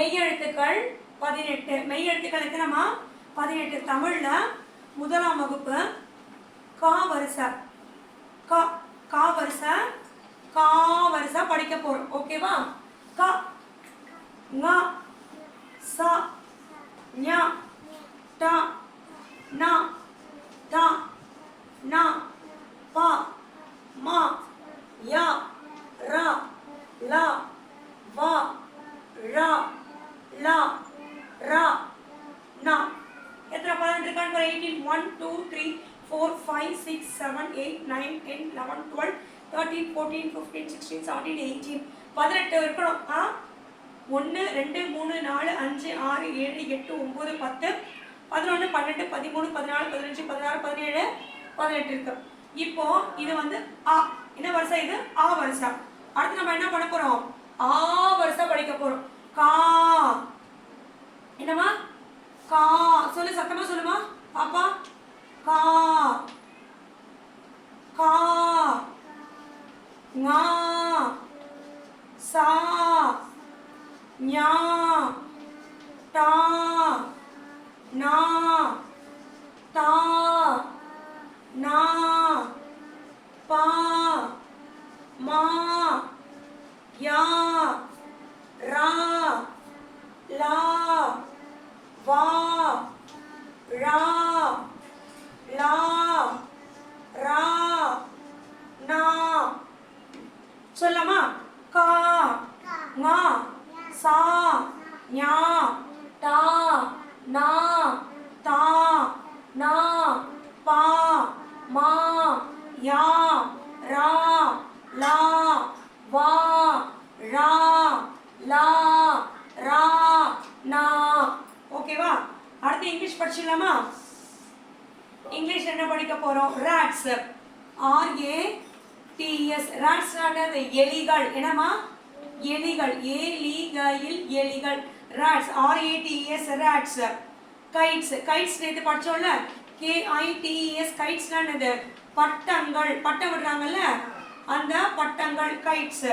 மெய்யெழுத்துக்கள் பதினெட்டு. மெய்யெழுத்துக்கள் எத்தனைமா பதினெட்டு. தமிழ்ல முதலாம் வகுப்பு கா வரிசை. கா கா வரிசை கா வரிசை படிக்க போறோம். ஓகேவா கா ங ச ஞ ட ந த ந ப ம ய ர ல வ ழ லா ரா நா. எத்தனை பதினெட்டு இருக்கான்னு பாரு eighteen one two three four five six seven eight nine ten eleven twelve thirteen fourteen fifteen sixteen seventeen eighteen பதினெட்டு இருக்கணும். ஆ? ஒன்று ரெண்டு மூணு நாலு அஞ்சு ஆறு ஏழு எட்டு ஒம்பது பத்து. பதினொன்று பன்னெண்டு பதிமூணு பதினாலு பதினஞ்சு பதினாறு பதினேழு பதினெட்டு இருக்கு. இப்போ இது வந்து ஆ என்ன வருஷம் இது? ஆ வருஷம் அடுத்து நம்ம என்ன பண்ண போகிறோம் ஆ வருஷம் படிக்க போகிறோம் கா. என்னம்மா? கா. சொல்லு சத்தமா சொல்லுமா பாப்பா. கா. கா. ஞா. சா. ஞா. டா. வா ரா லா ரா நா. சொல்லமா கா மா சா ஞா டா நா தா நா பா மா யா ரா லா வா ரா லா ரா நா ஓகேவா? அடுத்து இங்கிலீஷ் படிச்சிடலாமா? இங்கிலீஷ் என்ன படிக்க போறோம்? Rats R A TS rats எலிகள். என்னமா எலிகள். ஏலிகையில் எலிகள். Rats R A TS rats kites kites நேற்று படிச்சோம்ல? கே ஐ டிஎஸ் என்னது பட்டங்கள். பட்டம் விடுறாங்கல்ல? அந்த பட்டங்கள் கைட்ஸ்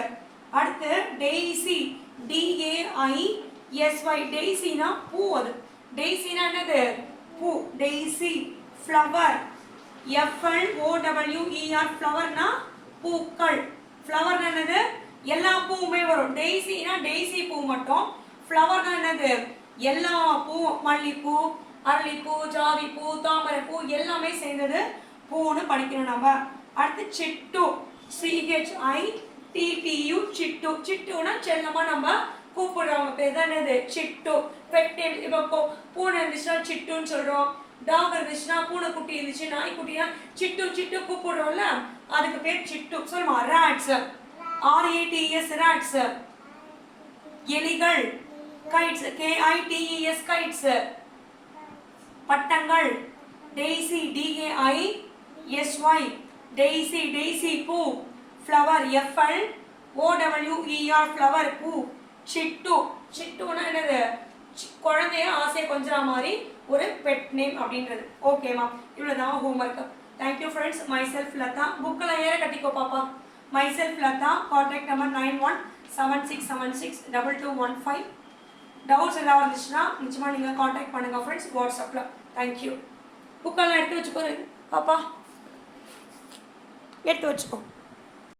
அடுத்து டெய்சி டிஏஐ எஸ்ஒய் டெய்சினா பூ அது. டெய்சினா என்னது? பூ டெய்சி ஃப்ளவர் எஃப்எல் ஓடபிள்யூஇஆர் ஃப்ளவர்னா பூக்கள். ஃப்ளவர் என்னது? எல்லா பூவுமே வரும். டெய்சினா டெய்சி பூ மட்டும். ஃப்ளவர்னா என்னது? எல்லா பூவும் மல்லிப்பூ அரளிப்பூ ஜாதிப்பூ தாமரைப்பூ எல்லாமே சேர்ந்தது பூன்னு படிக்கணும் நம்ம. அடுத்து சிட்டு. சிஹெச்ஐ டிடியு சிட்டு. சிட்டுனா செல்லமா நம்ம கூப்பிடுறவங்க பேர் தான் என்னது? சிட்டு. பெட் இப்போ பூனை இருந்துச்சுன்னா சிட்டுன்னு சொல்கிறோம் டாக் இருந்துச்சுன்னா பூனைக்குட்டி இருந்துச்சு நாய்க்குட்டினா சிட்டு சிட்டு கூப்பிடுறோம்ல அதுக்கு பேர் சிட்டு. சொல்லுமா ராட்ஸ் ஆர்ஏடிஎஸ் ராட்ஸ் எலிகள் கைட்ஸ் கேஐடிஇஎஸ் கைட்ஸ் பட்டங்கள் daisy DAI SY daisy daisy பூ. ஃப்ளவர் எஃப்எல் ஓடபிள்யூஇஆர் ஃப்ளவர் பூ. சிட்டு. சிட்டுனா என்னது? குழந்தைய ஆசையை கொஞ்சா மாதிரி ஒரு பெட் நேம் அப்படின்றது. ஓகேவா இவ்வளோதான் homework thank you friends myself Latha. புக்கில் ஏற கட்டிக்கோ பாப்பா. Myself Latha. Contact number nine one seven six seven six double two one five doubts ஏதாவது இருந்துச்சுன்னா நிச்சயமாக நீங்கள் காண்டாக்ட் பண்ணுங்கள் ஃப்ரெண்ட்ஸ் வாட்ஸ்அப்பில் தேங்க்யூ புக்கெல்லாம் எடுத்து வச்சுக்கோ பாப்பா. எடுத்து வச்சுக்கோ.